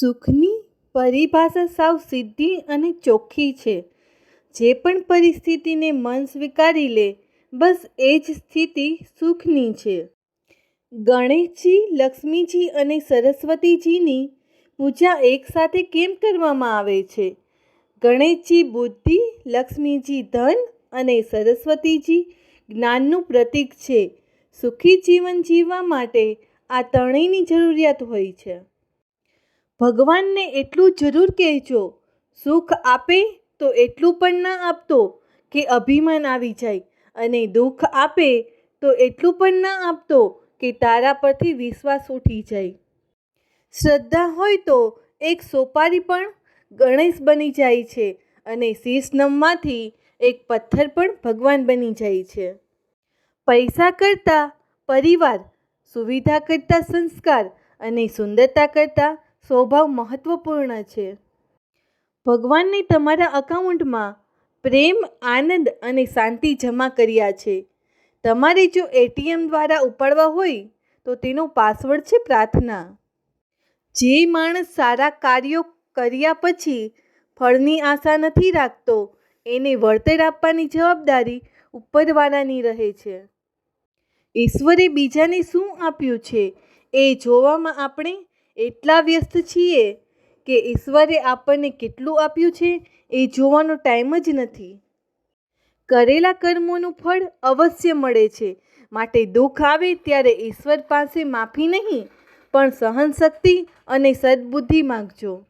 સુખની પરિભાષા સાવ સીધી અને ચોખ્ખી છે. જે પણ પરિસ્થિતિને મન સ્વીકારી લે, બસ એ જ સ્થિતિ સુખની છે. ગણેશજી, લક્ષ્મીજી અને સરસ્વતીજીની પૂજા એકસાથે કેમ કરવામાં આવે છે? ગણેશજી બુદ્ધિ, લક્ષ્મીજી ધન અને સરસ્વતીજી જ્ઞાનનું પ્રતીક છે. સુખી જીવન જીવવા માટે આ ત્રણેયની જરૂરિયાત હોય છે. ભગવાનને એટલું જરૂર કહેજો, સુખ આપે તો એટલું પણ ના આપતો કે અભિમાન આવી જાય અને દુઃખ આપે તો એટલું પણ ના આપતો કે તારા પરથી વિશ્વાસ ઉઠી જાય. શ્રદ્ધા હોય તો એક સોપારી પણ ગણેશ બની જાય છે અને શીશ એક પથ્થર પણ ભગવાન બની જાય છે. પૈસા કરતાં પરિવાર, સુવિધા કરતાં સંસ્કાર અને સુંદરતા કરતાં સ્વભાવ મહત્વપૂર્ણ છે. ભગવાનને તમારા અકાઉન્ટમાં પ્રેમ, આનંદ અને શાંતિ જમા કર્યા છે. તમારે જો એટીએમ દ્વારા ઉપાડવા હોય, તો તેનો પાસવર્ડ છે પ્રાર્થના. જે માણસ સારા કાર્યો કર્યા પછી ફળની આશા નથી રાખતો, એને વળતર આપવાની જવાબદારી ઉપરવાળાની રહે છે. ઈશ્વરે બીજાને શું આપ્યું છે, એ જોવામાં આપણે એટલા વ્યસ્ત છીએ કે ઈશ્વરે આપણને કેટલું આપ્યું છે એ જોવાનો ટાઈમ જ નથી. કરેલા કર્મોનું ફળ અવશ્ય મળે છે. માટે દુઃખ આવે ત્યારે ઈશ્વર પાસે માફી નહીં, પણ સહનશક્તિ અને સદબુદ્ધિ માગજો.